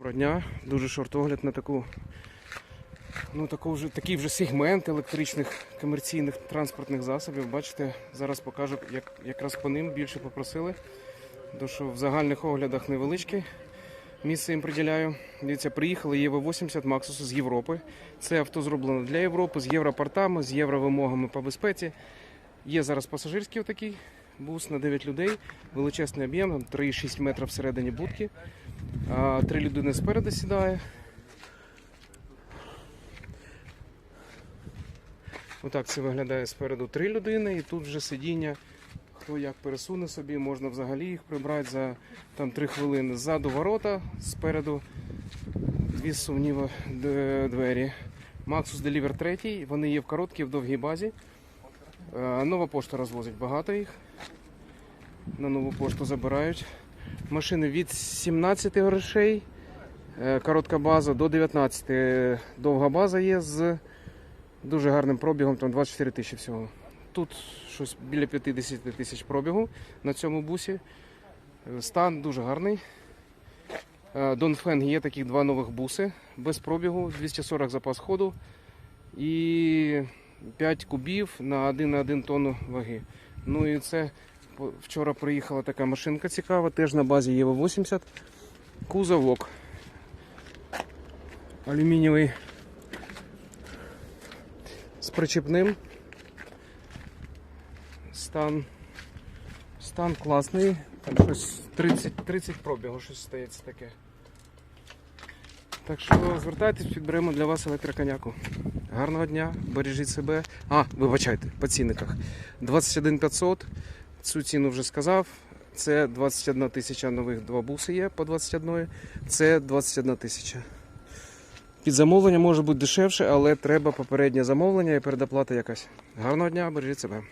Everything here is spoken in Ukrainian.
Доброго дня, дуже шорт огляд на таку, ну, таку вже, такий вже сегмент електричних комерційних транспортних засобів. Бачите, зараз покажу, як якраз по ним більше попросили. Тому що в загальних оглядах невеличке місце їм приділяю. Дивіться, приїхали ЄВ-80 Maxus з Європи. Це авто зроблено для Європи з європортами, з євровимогами по безпеці. Є зараз пасажирський такий бус на 9 людей, величезний об'єм, 3,6 метра всередині будки. Три людини спереду сідає. Отак це виглядає спереду три людини, і тут вже сидіння. Хто як пересуне собі, можна взагалі їх прибрати за там, 3 хвилини. Ззаду ворота, спереду дві сумні в- д- двері. Maxus Deliver 3, вони є в короткій, в довгій базі. Е, Нова пошта розвозить багато їх. На нову пошту забирають. Машини від 17 грошей, е, коротка база до 19. Довга база є з дуже гарним пробігом, там 24 тисячі всього. Тут щось біля 50 тисяч пробігу на цьому бусі. Стан дуже гарний. Е, Донфенг є таких два нових буси без пробігу, 240 запас ходу і 5 кубів на 1 на 1 тонну ваги. Ну і це вчора приїхала така машинка цікава, теж на базі ЄВ-80. Кузовок. Алюмінієвий з причепним. Стан, стан класний. Там щось 30, 30 пробігу, щось стається таке. Так що звертайтесь, підберемо для вас електроконяку. Гарного дня, бережіть себе. А, вибачайте, по цінниках. 21 500, цю ціну вже сказав. Це 21 тисяча нових два буси є по 21. Це 21 тисяча. Під замовлення може бути дешевше, але треба попереднє замовлення і передоплата якась. Гарного дня, бережіть себе.